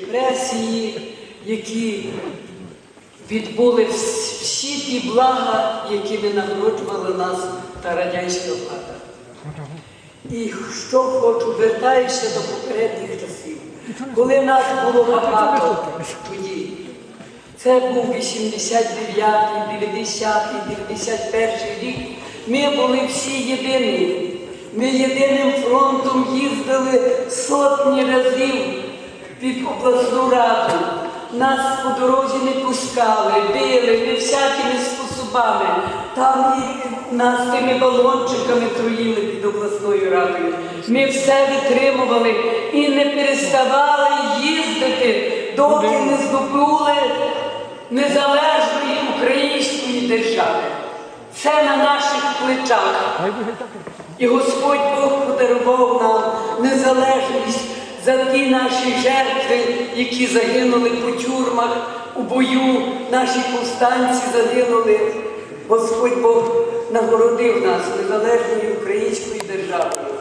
репресії, які відбули всі ті блага, якими нагороджувала нас та радянська влада. І що хочу, вертаюся до попередніх часів, коли нас було багато тоді. Це був 89-й, 90-й, 91-й рік. Ми були всі єдині. Ми єдиним фронтом їздили сотні разів під обласну раду. Нас по дорозі не пускали, били, ми всякими способами. Там і нас тими балончиками труїли під обласною радою. Ми все витримували і не переставали їздити, доки не здобули незалежної української держави. Це на наших плечах. І Господь Бог подарував нам незалежність за ті наші жертви, які загинули по тюрмах у бою. Наші повстанці загинули. Господь Бог нагородив нас незалежною українською державою.